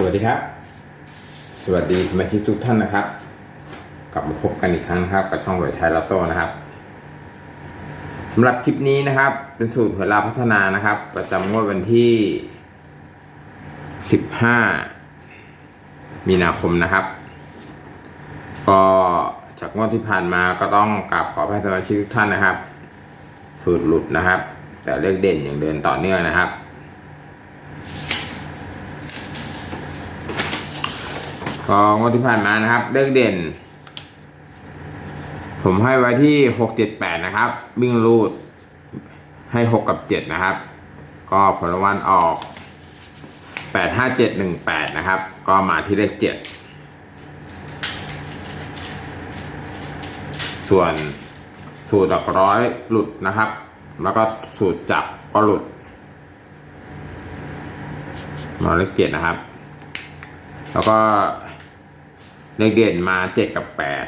สวัสดีครับ สวัสดีสมาชิกทุกท่านนะครับ กลับมาพบกันอีกครั้งนะครับ กับช่องหวยไทยลอตโต้นะครับสำหรับคลิปนี้นะครับ เป็นสูตรหวยลาพัฒนานะครับ ประจำงวดวันที่ 15 มีนาคมนะครับ ก็จากงวดที่ผ่านมาก็ต้องกราบขออภัยสมาชิกทุกท่านนะครับ สูตรหลุดนะครับ แต่เลขเด่นอย่างเดินต่อเนื่องนะครับ ก็งวดที่ผ่านมานะครับเลขเด่น ผมให้ไว้ที่หกเจ็ดแปดนะครับวิ่งรูดให้หกกับเจ็ดนะครับ ก็ผลรางวัลออกแปดห้าเจ็ดหนึ่งแปดนะครับ ก็มาที่เลขเจ็ดส่วนสูตรหลักร้อยหลุดนะครับ แล้วก็สูตรจับก็หลุดมาเลขเจ็ดนะครับ แล้วก็ เลขเด่นมาเจ็ดกับแปด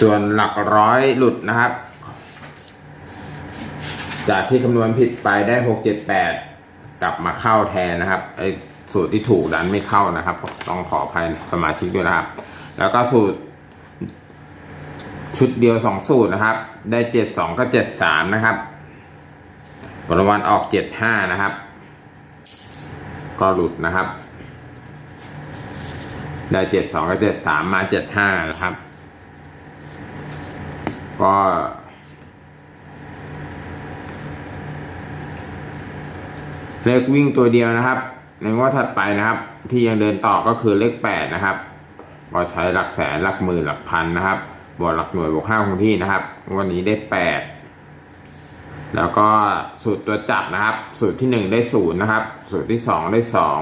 ส่วนหลักร้อยหลุดนะครับ จากที่คำนวณผิดไปได้หกเจ็ดแปดกลับมาเข้าแทนนะครับไอ้สูตรที่ถูกดันไม่เข้านะครับต้องขออภัยสมาชิกด้วยนะครับ แล้วก็สูตร ชุดเดียวสองสูตรนะครับ ได้เจ็ดสองก็เจ็ดสามนะครับผลรางวัลออกเจ็ดห้านะครับ ก็หลุดนะครับ ได้เจ็ดสองก็เจ็ดสามมาเจ็ดห้านะครับ ก็เลขวิ่งตัวเดียวนะครับ ในงวดถัดไปนะครับ ที่ยังเดินต่อก็คือเลขแปดนะครับก็ใช้หลักแสนหลักหมื่นหลักพันนะครับบวกหลักหน่วยบวกห้าคงที่นะครับ วันนี้ได้แปดแล้วก็สูตรตัวจับนะครับ สูตรที่หนึ่งได้ศูนย์นะครับ สูตรที่สองได้สอง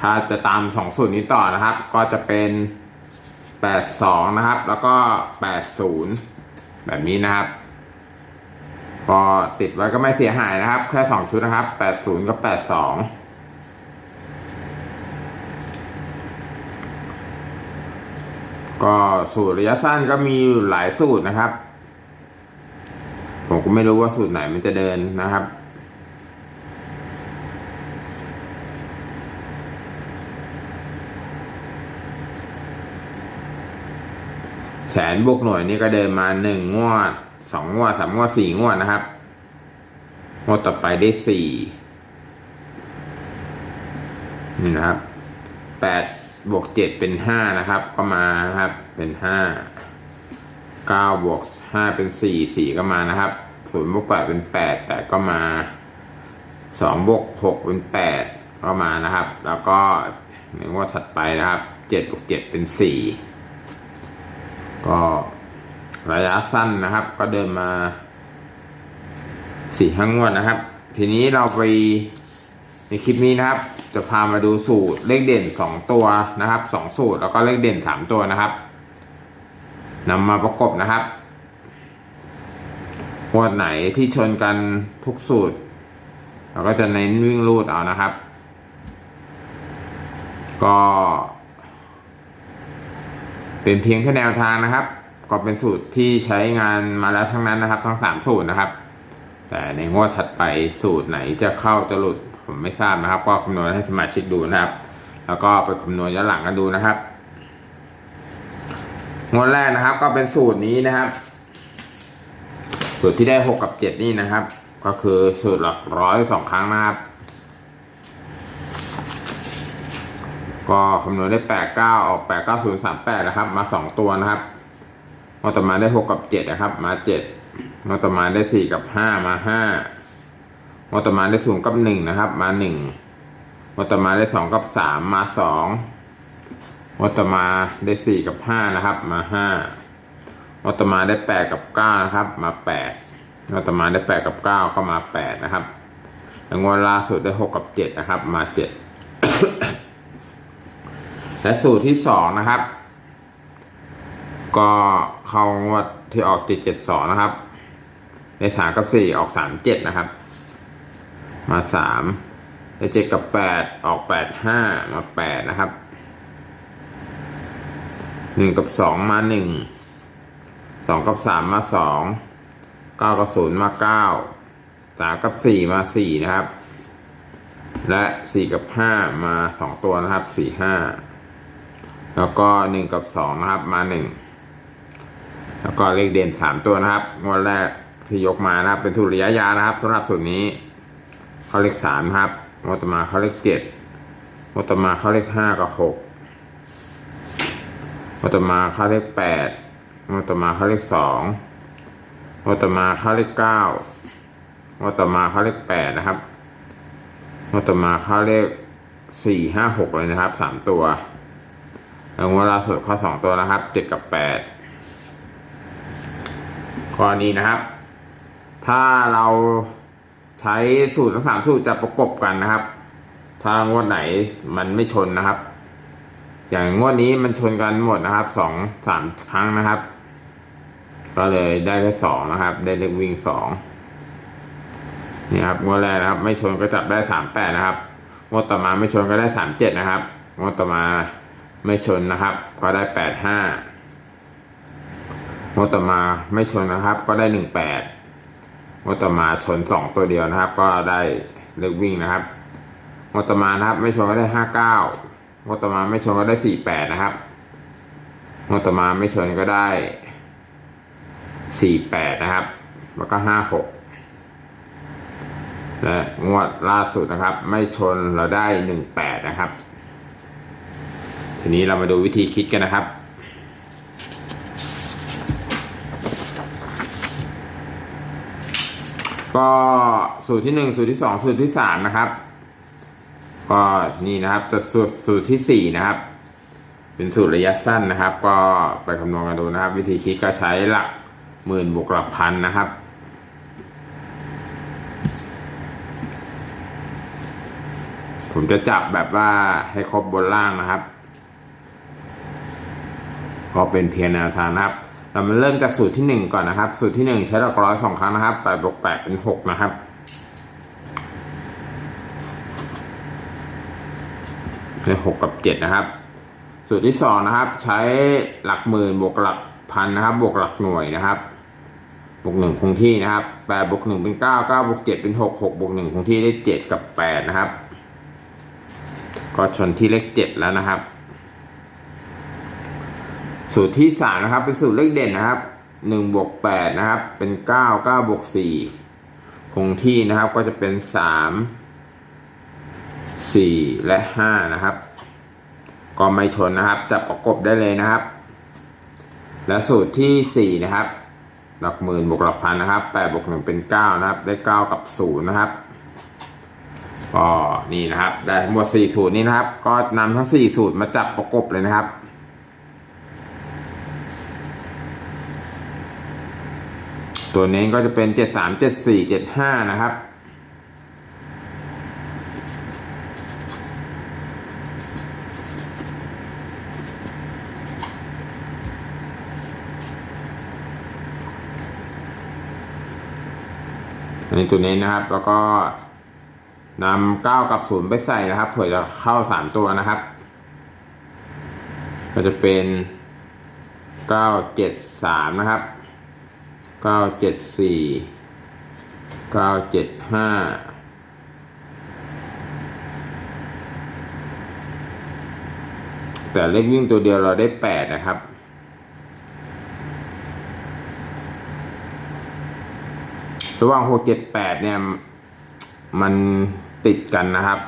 ถ้าจะตามสองสูตรนี้ต่อนะครับ ก็จะเป็นแปดสองนะครับ แล้วก็แปดศูนย์แบบนี้นะครับ ก็ติดไว้ก็ไม่เสียหายนะครับ แค่สองชุดนะครับแปดศูนย์กับแปดสองก็สูตรระยะสั้นก็มีหลายสูตรนะครับ ผมก็ไม่รู้ว่าสูตรไหนมันจะเดินนะครับ แสนบวกหน่วยนี่ก็เดินมาหนึ่งงวดสองงวดสามงวดสี่งวดนะครับงวดต่อไปได้สี่นี่นะครับแปดบวกเจ็ดเป็นห้านะครับ ก็มานะครับเป็นห้าเก้าบวกห้าเป็นสี่สี่ก็มานะครับศูนย์บวกแปดเป็นแปดแปดก็มาสองบวกหกเป็นแปดก็มานะครับ แล้วก็ในงวดถัดไปนะครับเจ็ดบวกเจ็ดเป็นสี่ ก็ระยะสั้นนะครับ ก็เดินมาสี่ห้างวดนะครับ ทีนี้เราไปในคลิปนี้นะครับ จะพามาดูสูตรเลขเด่นสองตัวนะครับสองสูตรแล้วก็เลขเด่นสามตัวนะครับนำมาประกบนะครับงวดไหนที่ชนกันทุกสูตรเราก็จะเน้นวิ่งรูดเอานะครับ ก็ เป็นเพียงแค่แนวทางนะครับ ก็เป็นสูตรที่ใช้งานมาแล้วทั้งนั้นนะครับ ทั้งสามสูตรนะครับ แต่ในงวดถัดไปสูตรไหนจะเข้าจะหลุดผมไม่ทราบนะครับ ก็คำนวณให้สมาชิกดูนะครับ แล้วก็ไปคำนวณย้อนหลังกันดูนะครับงวดแรกนะครับ ก็เป็นสูตรนี้นะครับ สูตรที่ได้หกกับเจ็ดนี่นะครับ ก็คือสูตรหลักร้อยสองครั้งนะครับ ก็คำนวณได้แปดเก้าออกแปดเก้าศูนย์สามแปดนะครับ มาสองตัวนะครับงวดต่อมาได้หกกับเจ็ดนะครับ มาเจ็ดงวดต่อมาได้สี่กับห้ามาห้างวดต่อมาได้ศูนย์กับหนึ่งนะครับ มาหนึ่งวดต่อมาได้สองกับสามมาสองวดต่อมาได้สี่กับห้านะครับ มาห้างวดต่อมาได้แปดกับเก้านะครับ มาแปดงวดต่อมาได้แปดกับเก้าก็มาแปดนะครับแล้วงวดล่าสุดได้หกกับเจ็ดนะครับ มาเจ็ด และสูตรที่สองนะครับ ก็เข้างวดที่ออกติดเจ็ดสองนะครับ ในสามกับสี่ออกสามเจ็ดนะครับ มาสามในเจ็ดกับแปดออกแปดห้ามาแปดนะครับหนึ่งกับสองมาหนึ่งสองกับสามมาสองเก้ากับศูนย์มาเก้าสามกับสี่มาสี่นะครับ และสี่กับห้ามาสองตัวนะครับสี่ห้า แล้วก็หนึ่งกับสองนะครับมาหนึ่งแล้วก็เลขเด่นสามตัวนะครับงวดแรกที่ยกมานะครับ เป็นสูรระยะยาวนะครับสำหรับสูตรนี้เขาเลขสามครับงวดต่อมาเขาเลขเจ็ดงวดต่อมาเขาเลขห้ากับหกงวดต่อมาเขาเลขแปดงวดต่อมาเขาเลขสองงวดต่อมาเขาเลขเก้างวดต่อมาเขาเลขแปดนะครับงวดต่อมาเขาเลขสี่ห้าหกเลยนะครับสามตัว ล้วงวดล่าสุดเขาสองตัวนะครับเจ็ดกับแปดข้อนี้นะครับ ถ้าเราใช้สูตรทั้งสามสูตรจะประกบกันนะครับ ถ้างวดไหนมันไม่ชนนะครับ อย่างงวดนี้มันชนกันหมดนะครับสองสามครั้งนะครับ ก็เลยได้แค่สองนะครับ ได้เลขวิ่งสองนี่ครับงวดแรกนะครับ ไม่ชนก็จับได้สามแปดนะครับงวดต่อมาไม่ชนก็ได้สามเจ็ดนะครับงวดต่อมา ไม่ชนนะครับ ก็ได้แปดห้างวดต่อมาไม่ชนนะครับ ก็ได้หนึ่งแปดงวดต่อมาชนสองตัวเดียวนะครับ ก็ได้เลือกวิ่งนะครับงวดต่อมานะครับ ไม่ชนก็ได้ห้าเก้างวดต่อมาไม่ชนก็ได้สี่แปดนะครับงวดต่อมาไม่ชนก็ได้สี่แปดนะครับ แล้วก็ห้าหกและงวดล่าสุดนะครับ ไม่ชนเราได้หนึ่งแปดนะครับ ทีนี้เรามาดูวิธีคิดกันนะครับ ก็สูตรที่หนึ่งสูตรที่สองสูตรที่สามนะครับ ก็นี่นะครับแต่สูตรสูตรที่สี่นะครับ เป็นสูตรระยะสั้นนะครับ ก็ไปคำนวณกันดูนะครับ วิธีคิดก็ใช้หลักหมื่นบวกหลักพันนะครับผมจะจับแบบว่าให้ครบบนล่างนะครับ ก็เป็นเพียงแนวทางนะครับ เรามาเริ่มจากสูตรที่หนึ่งก่อนนะครับ สูตรที่หนึ่งใช้หลักร้อยสองครั้งนะครับแปดบวกแปดเป็นหกนะครับเป็นหกกับเจ็ดนะครับ สูตรที่สองนะครับ ใช้หลักหมื่นบวกหลักพันนะครับ บวกหลักหน่วยนะครับบวกหนึ่งคงที่นะครับแปดบวกหนึ่งเป็นเก้าเก้าบวกเจ็ดเป็นหกหกบวกหนึ่งคงที่ได้เจ็ดกับแปดนะครับ ก็ชนที่เลขเจ็ดแล้วนะครับ สูตรที่สามนะครับ เป็นสูตรเลขเด่นนะครับหนึ่งบวกแปดนะครับ เป็นเก้าเก้าบวกสี่คงที่นะครับก็จะเป็นสามสี่และห้านะครับ ก็ไม่ชนนะครับ จับประกบได้เลยนะครับ และสูตรที่สี่นะครับหลักหมื่นบวกหลักพันนะครับแปดบวกหนึ่งเป็นเก้านะครับ ได้เก้ากับศูนย์นะครับก็นี่นะครับ ได้ทั้งหมดสี่สูตรนี้นะครับ ก็นำทั้งสี่สูตรมาจับประกบเลยนะครับ ตัวนี้ก็จะเป็นเจ็ดสามเจ็ดสี่เจ็ดห้านะครับ อันนี้ตัวนี้นะครับ แล้วก็นำเก้ากับศูนย์ไปใส่นะครับ เผื่อจะเข้าสามตัวนะครับ ก็จะเป็นเก้าเจ็ดสามนะครับ เก้าเจ็ดสี่เก้าเจ็ดห้าแต่เลขวิ่งตัวเดียวเราได้แปดนะครับระหว่างหกเจ็ดแปดเนี่ย มันติดกันนะครับ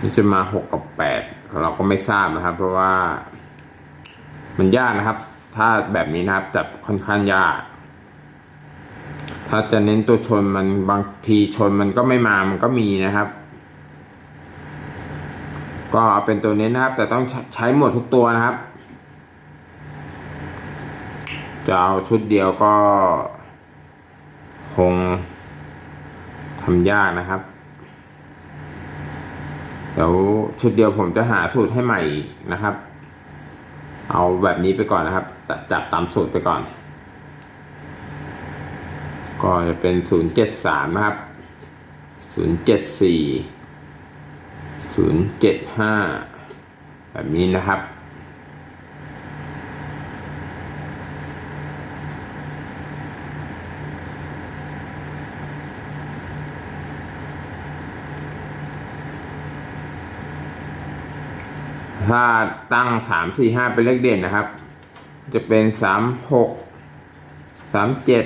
นี่จะมาหกกับแปดเราก็ไม่ทราบนะครับ เพราะว่ามันยากนะครับ ถ้าแบบนี้นะครับจับค่อนข้างยาก ถ้าจะเน้นตัวชนมันบางทีชนมันก็ไม่มามันก็มีนะครับ ก็เอาเป็นตัวเน้นนะครับ แต่ต้องใช้หมดทุกตัวนะครับ จะเอาชุดเดียวก็ คงทำยากนะครับเดี๋ยวชุดเดียวผมจะหาสูตรให้ใหม่นะครับ เอาแบบนี้ไปก่อนนะครับ จับตามสูตรไปก่อน ก็จะเป็น 073 นะครับ 074 075 แบบนี้นะครับ ถ้าตั้ง 3 4 5 เป็นเลขเด่นนะครับ จะเป็นสามหกสามเจ็ด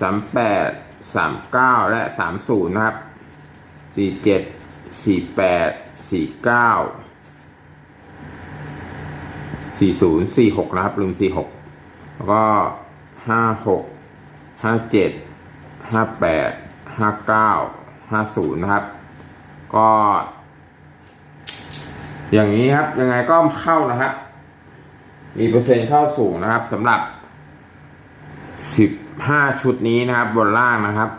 สามแปดสามเก้าและสามศูนย์นะครับสี่เจ็ดสี่แปดสี่เก้าสี่ศูนย์สี่หกนะครับลืมสี่หกแล้วก็ห้าหกห้าเจ็ดห้าแปดห้าเก้าห้าศูนย์นะครับ ก็ อย่างนี้ครับ ยังไงก็เข้านะครับ มีเปอร์เซ็นต์เข้าสูงนะครับสำหรับสิบห้าชุดนี้นะครับ บนล่างนะครับ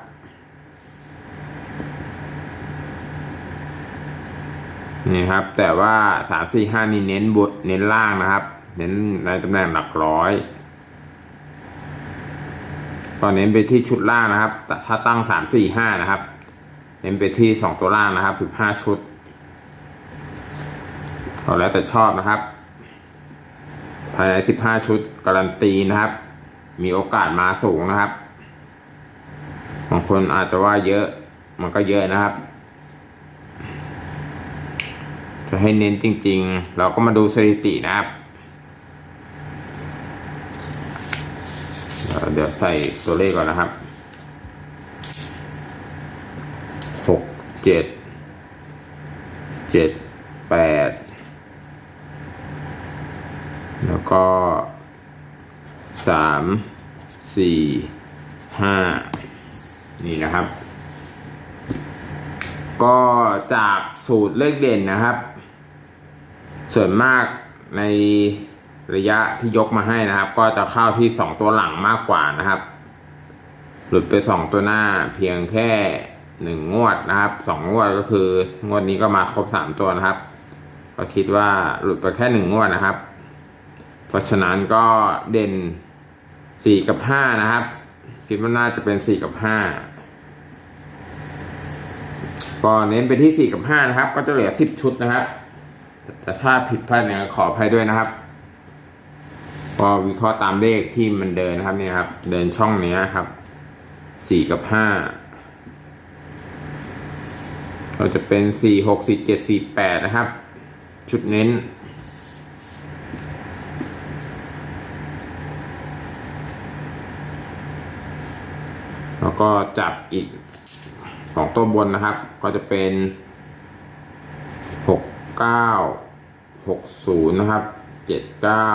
นี่ครับ แต่ว่าสามสี่ห้านี่เน้นบทเน้นล่างนะครับ เน้นในตำแหน่งหลักร้อยตอนเน้นไปที่ชุดล่างนะครับแต่ถ้าตั้งสามสี่ห้านะครับ เน้นไปที่สองตัวล่างนะครับสิบห้าชุดก็แล้วแต่ชอบนะครับายในสิบห้าชุดการันตีนะครับ มีโอกาสมาสูงนะครับบางคนอาจจะว่าเยอะมันก็เยอะนะครับ จะให้เน้นจริง ๆ เราก็มาดูสถิตินะครับ เดี๋ยวเดี๋ยวใส่ตัวเลขก่อนนะครับ หกเจ็ด เจ็ดแปด แล้ว ก็สามสี่ห้านี่นะครับ ก็จากสูตรเลขเด่นนะครับ ส่วนมากในระยะที่ยกมาให้นะครับ ก็จะเข้าที่สองตัวหลังมากกว่านะครับ หลุดไปสองตัวหน้าเพียงแค่หนึ่งงวดนะครับสองงวดก็คืองวดนี้ก็มาครบสามตัวนะครับ ก็คิดว่าหลุดไปแค่หนึ่งงวดนะครับ เพราะฉะนั้นก็เด่นสี่กับห้านะครับ คิดว่าน่าจะเป็นสี่กับห้าก็เน้นไปที่สี่กับห้านะครับ ก็จะเหลือสิบชุดนะครับ แต่ถ้าผิดพลาดเนี่ยขออภัยด้วยนะครับพอวิเคราะห์ตามเลขที่มันเดินนะครับเนี่ยครับ เดินช่องนี้ครับสี่กับห้าเราจะเป็นสี่หกสี่เจ็ดสี่แปดนะครับ ชุดเน้น แล้ว ก็จับอีกสองตัวบนนะครับ ก็จะเป็นหกเก้าหกศูนย์นะครับเจ็ดเก้า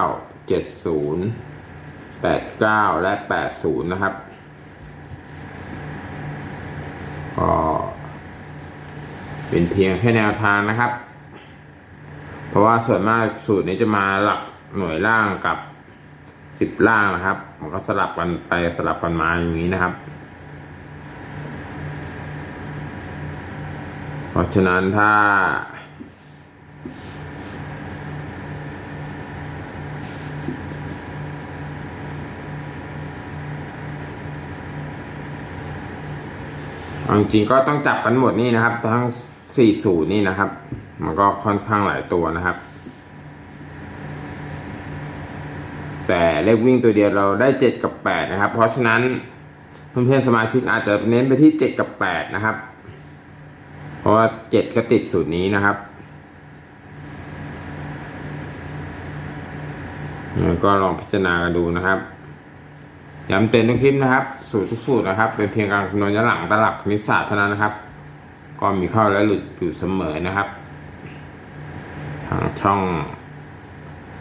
เจ็ดศูนย์แปดเก้าและแปดศูนย์นะครับก็เป็นเพียงแค่แนวทางนะครับ เพราะว่าส่วนมากสูตรนี้จะมาหลักหน่วยล่างกับสิบล่างนะครับ มันก็สลับกันไปสลับกันมาอย่างนี้นะครับ เพราะฉะนั้นถ้า เอาจริงก็ต้องจับกันหมดนี่นะครับ ทั้งสี่สูตรนี่นะครับ มันก็ค่อนข้างหลายตัวนะครับ แต่เลขวิ่งตัวเดียวเราได้เจ็ดกับแปดนะครับ เพราะฉะนั้นเพื่อนๆสมาชิกอาจจะเน้นไปที่เจ็ดกับแปดนะครับ เพราะว่าเจ็ดก็ติดสูตรนี้นะครับ ก็ลองพิจารณากันดูนะครับย้ำเตือนทุกคลิปนะครับ สูตรทุกสูตรนะครับ เป็นเพียงการคำนวณย้อนหลังตลับคณิตศาสตร์เท่านั้นนะครับ ก็มีเข้าและหลุดอยู่เสมอนะครับ ทางช่อง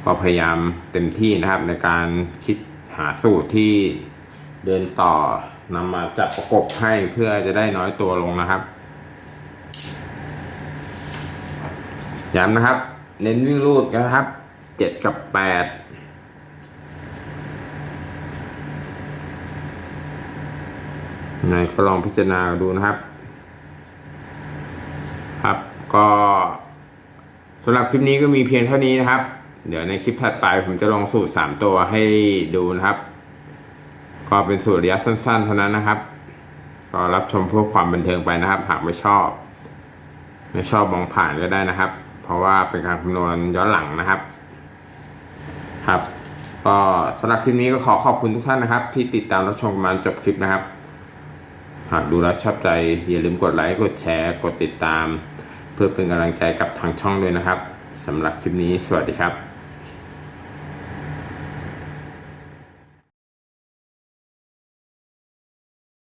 ก็พยายามเต็มที่นะครับ ในการคิดหาสูตรที่เดินต่อนำมาจับประกบให้เพื่อจะได้น้อยตัวลงนะครับ ย้ำนะครับ เน้นวิ่งรูดนะครับเจ็ดกับแปดไหนก็ลองพิจารณาดูนะครับ ครับก็สำหรับคลิปนี้ก็มีเพียงเท่านี้นะครับ เดี๋ยวในคลิปถัดไปผมจะลองสูตรสามตัวให้ดูนะครับ ก็เป็นสูตรระยะสั้นๆ เท่านั้นนะครับ ก็รับชมเพื่อความบันเทิงไปนะครับ หากไม่ชอบ ไม่ชอบมองผ่านก็ได้นะครับ ราะว่าเป็นการคำนวณย้อนหลังนะครับ ครับ ก็สำหรับคลิปนี้ก็ขอขอบคุณทุกท่านนะครับ ที่ติดตามรับชมมาจบคลิปนะครับ หากดูแล้วชอบใจอย่าลืมกดไลค์กดแชร์ กดติดตาม เพื่อเป็นกำลังใจกับทางช่องด้วยนะครับสำหรับคลิปนี้สวัสดีครับ